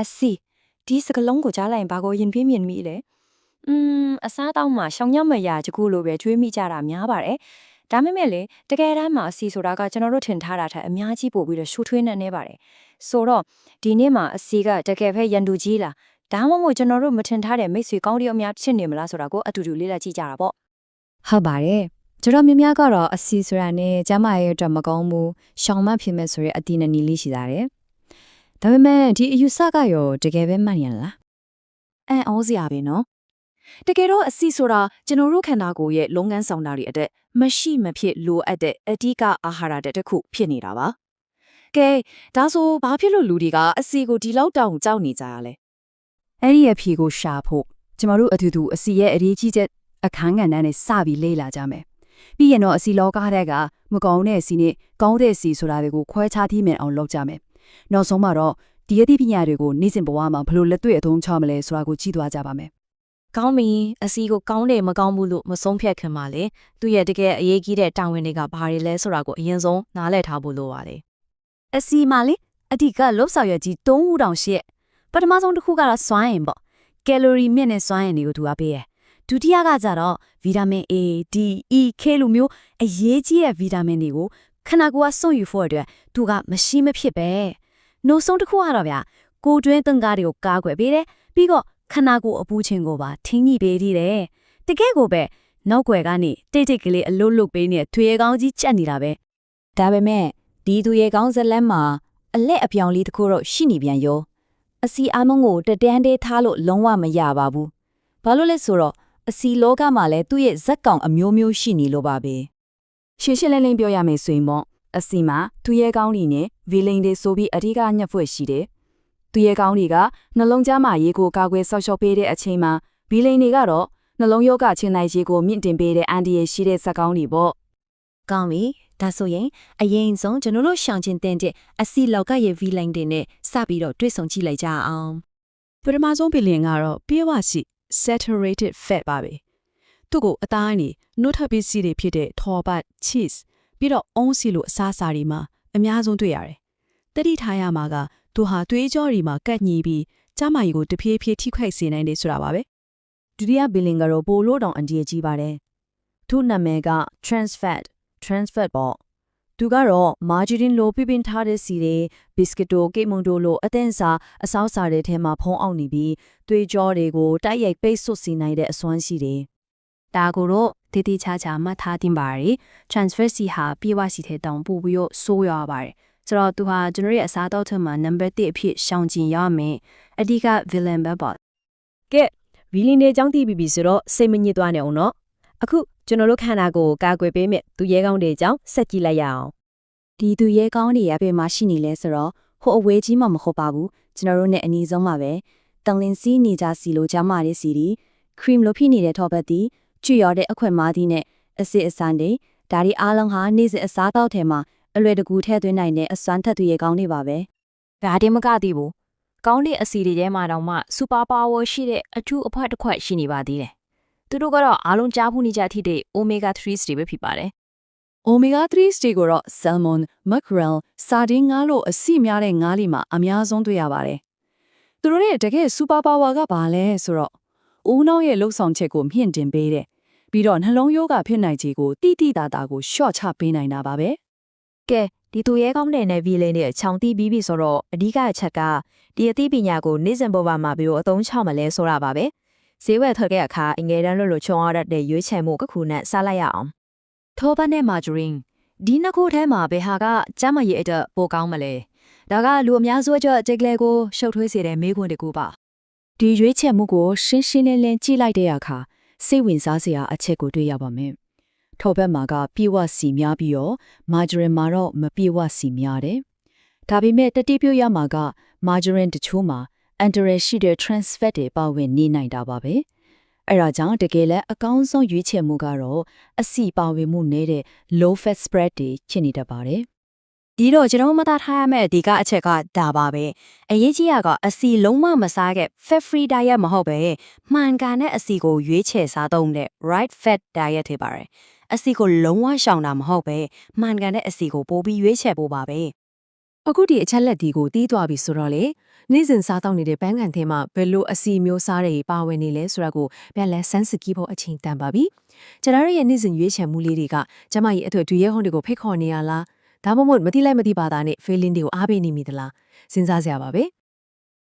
အစီဒီစကလုံးကိုကြားလိုက်ရင်ဘာကိုရင်ပြင်းမြင်မိလဲอืมအစားအသောက်မှာရှောင်ညံ့မရကြကူလိုပဲကျွေးမိကြတာများပါတယ်ဒါမဲ့မဲ့လေတကယ်တမ်းမှာအစီဆိုတာကကျွန်တော်တို့ထင်ထားတာထက်အများကြီးပို့ပြီးတော့ရှူထွေးနေနေပါတယ်ဆိုတော့ဒီနေ့မှာအစီကတကယ်ပဲရန်သူကြီးလားဒါမှမဟုတ်ကျွန်တော်တို့မထင်ထားတဲ့မိတ်ဆွေကောင်းတယောက်များဖြစ်နေမလားဆိုတာကိုအတူတူလေ့လာကြည့်ကြတာပေါ့ဟုတ်ပါတယ်ကျွန်တော်များများကတော့အစီဆိုတာနဲ့ကျမရဲ့အတွက်မကောင်းဘူးရှောင်မဖြစ်မဲ့ဆိုရဲအတီးနဲ့နီးလေးရှိတာတယ် ဒါပေမဲ့ဒီအယူဆကရောတကယ်ပဲမှန်ရလားအံ့ဩစရာပဲနော်တကယ်တော့အစီဆိုတာကျွန်တော်တို့ခန္ဓာကိုယ်ရဲ့လုပ်ငန်းဆောင်တာတွေအတက်မရှိမဖြစ်လိုအပ်တဲ့အဓိကအာဟာရတဲ့တစ်ခုဖြစ်နေတာပါကဲဒါဆိုဘာဖြစ်လို့လူတွေကအစီကိုဒီလောက်တောင်ကြောက်နေကြရလဲအဲ့ဒီအဖြေကိုရှာဖို့ကျမတို့အတူတူအစီရဲ့အရေးကြီးချက်အခန်းကဏ္ဍနဲ့စပြီးလေ့လာကြမယ်ပြီးရင်တော့အစီလောကတဲ့ကမကောင်းတဲ့အစီနဲ့ကောင်းတဲ့အစီဆိုတာတွေကိုခွဲခြားသိမြင်အောင်လုပ်ကြမယ် နောက်ဆုံးမှာတော့ဒီအသိပညာတွေကိုနေ့စဉ်ဘဝမှာဘယ်လိုလက်တွေ့အသုံးချမလဲဆိုတာကိုကြည့်သွားကြပါမယ်ကောင်းပြီအစီကိုကောင်းတယ်မကောင်းဘူးလို့မဆုံးဖြတ်ခင်ပါလေသူရဲ့တကယ်အရေးကြီးတဲ့တာဝန်တွေကဘာတွေလဲဆိုတာကိုအရင်ဆုံးနားလည်ထားဖို့လိုပါတယ်အစီမလေးအဓိကလှုပ်ဆောင်ရကြီး၃ဦးတောင်ရှိရဲ့ပထမဆုံးတစ်ခုကတော့စွမ်းအင်ပေါ့ကယ်လိုရီမြင့်တဲ့စွမ်းအင်တွေကိုသူကပေးရဒုတိယကကြတော့ဗီတာမင် A D E K လိုမျိုးအရေးကြီးတဲ့ဗီတာမင်တွေကိုခန္ဓာကိုယ်ကစွန့်ယူဖို့အတွက်သူကမရှိမဖြစ်ပဲ နောက်ဆုံးတစ်ခုကတော့ဗျာကိုယ်တွင်းသင်္ကားတွေကိုကာကွယ်ပေးတယ်ပြီးတော့ခန္ဓာကိုယ်အပူချင်းကိုပါထင်းညှိပေးသေးတယ်တကယ်ကိုပဲနောက်ွယ်ကနေတိတ်တိတ်ကလေးအလုတ်လုတ်ပေးနေတဲ့ထွေကောင်းကြီးကြက်နေတာပဲဒါပေမဲ့ဒီသူရဲ့ကောင်းဇလန်းမှာအလက်အပြောင်လေးတစ်ခုတော့ရှိနေပြန်ရောအစီအမုံကိုတတန်းသေးထားလို့လုံးဝမရပါဘူးဘာလို့လဲဆိုတော့အစီလောကမှာလည်းသူ့ရဲ့ဇက်ကောင်အမျိုးမျိုးရှိနေလို့ပါပဲရှင်းရှင်းလင်းလင်းပြောရမယ်ဆိုရင်ပေါ့ အစီမှာသူရဲ့ကောင်းနေနဲ့ဗီလိန်တွေဆိုပြီးအဓိကညှက်ဖွက်ရှိတယ်သူရဲ့ကောင်းတွေကနှလုံးသားမှာရေကိုကာကွယ်ဆောက်ရှောက်ပေးတဲ့အချိန်မှာဗီလိန်တွေကတော့နှလုံးရောဂါချင်းနိုင်ရေကိုမြင့်တင်ပေးတဲ့အန်ဒီရဲ့ရှိတဲ့ဇက်ကောင်းတွေပေါ့ကောင်းပြီဒါဆိုရင်အရင်ဆုံးကျွန်တော်တို့ရှောင်ကျင်တဲ့အစီလောက်ကရဲ့ V line တွေနဲ့စပြီးတော့တွေ့ဆုံကြည့်လိုက်ကြအောင်ပထမဆုံးဘီလင်ကတော့ပြေဝရှိ saturated fat ပါပဲသူ့ကိုအသားအနေနှုတ်ထပ်ပစ္စည်းတွေဖြစ်တဲ့ထော်ပတ် cheese ပြီးတော့အုံးစီလိုအစားအစာတွေမှာအများဆုံးတွေ့ရတယ်တတိထားရမှာကသူဟာသွေးကြောတွေမှာကတ်ညီပြီးကျမကြီးကိုတဖြည်းဖြည်းထိခိုက်စေနိုင်တယ်ဆိုတာပါပဲဒုတိယဘီလင်ကတော့ပိုလို့တောင်အန်ဒီကြီးပါတယ်သူ့နာမည်က trans fat trans fat ပေါ့သူကတော့ margarine လိုပြပင်းထားတဲ့စီတွေ biscuit တို့ကိတ်မုန်တို့လိုအသင့်စာအ sauce စာတွေထဲမှာဖုံးအောင်နေပြီးသွေးကြောတွေကိုတိုက်ရိုက်ပိတ်ဆို့စေနိုင်တဲ့အစွမ်းရှိတယ်ဒါကိုတော့ တည်တည်ချာချာမှတ်ထားတင်ပါရီ transfer စီဟာပြေဝစီထဲတောင်ပို့ပြီးတော့ဆိုးရွားပါတယ်ဆိုတော့သူဟာကျွန်တော်ရဲ့အစားအသောက်ထဲမှာ number 1အဖြစ်ရှောင်ကျင်ရမယ်အဓိက villain ပဲပေါ့ကဲဗီလီနေအကြောင်းသိပြီပြီဆိုတော့စိတ်မညစ်သွားနဲ့အောင်နော်အခုကျွန်တော်တို့ခန္ဓာကိုယ်ကိုကာကွယ်ပေးမဲ့သူရဲကောင်းတွေအကြောင်းဆက်ကြည့်လိုက်ရအောင်ဒီသူရဲကောင်းတွေရပဲမှာရှိနေလဲဆိုတော့ဟိုအဝေးကြီးမှမဟုတ်ပါဘူးကျွန်တော်တို့ ਨੇ အနီးဆုံးမှာပဲတန်လင်စီနေကြစီလိုကြမှာတဲ့စီဒီခရီမ်လိုဖိနေတဲ့ထော်ပတ်တီ ကျွရော်တဲ့အခွင့်မားသည်နဲ့အစစ်အစမ်းတွေဒါဒီအားလုံးဟာနေ့စဉ်အစားတောက်ထဲမှာအလွယ်တကူထည့်သွင်းနိုင်တဲ့အစွမ်းထက်သူရဲကောင်းတွေပါပဲဒါတင်မကသေးဘူးကောင်းတဲ့အစီတွေထဲမှာတော့မှစူပါပါဝါရှိတဲ့အထူးအဖွက်တစ်ခွက်ရှိနေပါသေးတယ်သူတို့ကတော့အားလုံးကြားဖို့နေကြထိတဲ့ omega 3 တွေပဲဖြစ်ပါတယ် Omega 3 တွေကိုတော့ salmon, mackerel, sardine ငါးလို့အစီများတဲ့ငါးလီမှာအများဆုံးတွေ့ရပါတယ်။သူတို့ရဲ့တကယ် super power ကဘာလဲဆိုတော့ဦးနှောက်ရဲ့လှုပ်ဆောင်ချက်ကိုမြင့်တင်ပေးတယ်။ ပြီးတော့နှလုံးရောဂါဖြစ်နိုင်ခြေကိုတိတိတာတာကိုရှော့ချပေးနိုင်တာပါပဲကဲဒီသူရဲကောင်းတဲ့နဲ့ဗီလင်းတွေခြောင်တီးပြီးပြီဆိုတော့အဓိကအချက်ကဒီအသိပညာကိုနေ့စဉ်ဘဝမှာဘယ်လိုအသုံးချမလဲဆိုတာပါပဲဈေးဝယ်ထွက်တဲ့အခါအငယ်တန်းလို့လို့ချုံရတဲ့ရွေးချယ်မှုကခုနဲ့စားလိုက်ရအောင်ထောပတ်နဲ့မာဂျရီန်ဒီနှစ်ခုထဲမှာဘယ်ဟာကကျန်းမာရေးအတွက်ပိုကောင်းမလဲဒါကလူအများစုအတွက်အကျိတ်ကလေးကိုရှုပ်ထွေးစေတဲ့မေးခွန်းတစ်ခုပါ။ဒီရွေးချယ်မှုကိုရှင်းရှင်းလင်းလင်းကြည့်လိုက်တဲ့အခါ စိတ်ဝင်စားစရာအချက်ကိုတွေ့ရပါမယ်။ထော်ဘက်မှာကပြေဝစီများပြီးတော့မာဂျရင်မှာတော့မပြေဝစီများတယ်။ဒါပေမဲ့တတိပြုရမှာကမာဂျရင်တချို့မှာအန်တရယ်ရှိတဲ့ trans fat တွေပါဝင်နေနိုင်တာပါပဲ။အဲဒါကြောင့်တကယ်လဲအကောင်းဆုံးရွေးချယ်မှုကတော့အစီပါဝင်မှုနည်းတဲ့ low fat spread တွေဖြစ်နေတတ်ပါတယ် ဒီတော့ကျွန်တော်မသားထားရမယ့်အဓိကအချက်ကဒါပါပဲအရေးကြီးရကအစီလုံးဝမစားခဲ့ fat free diet မဟုတ်ပဲမှန်ကန်တဲ့အစီကိုရွေးချယ်စားသုံးတဲ့ right fat diet တွေပါတယ်အစီကိုလုံးဝရှောင်တာမဟုတ်ပဲမှန်ကန်တဲ့အစီကိုပိုပြီးရွေးချယ်ဖို့ပါပဲအခုဒီအချက်လက်ဒီကိုတီးသွားပြီဆိုတော့လေနေ့စဉ်စားတောက်နေတဲ့ပန်းကန်ထဲမှာဘယ်လိုအစီမျိုးစားတွေပါဝင်နေလဲဆိုတာကိုပြန်လဲစမ်းစစ်ကြည့်ဖို့အချိန်တန်ပါပြီကျွန်တော်ရဲ့နေ့စဉ်ရွေးချယ်မှုလေးတွေကကျမရဲ့အထွေထွေရဲ့ဟုံးတွေကိုဖိတ်ခေါ်နေရလား ဒါမှမဟုတ်မတိလိုက်မတိပါတာနဲ့ failing တွေကိုအားပေးနေမိသလားစဉ်းစားစရာပါပဲ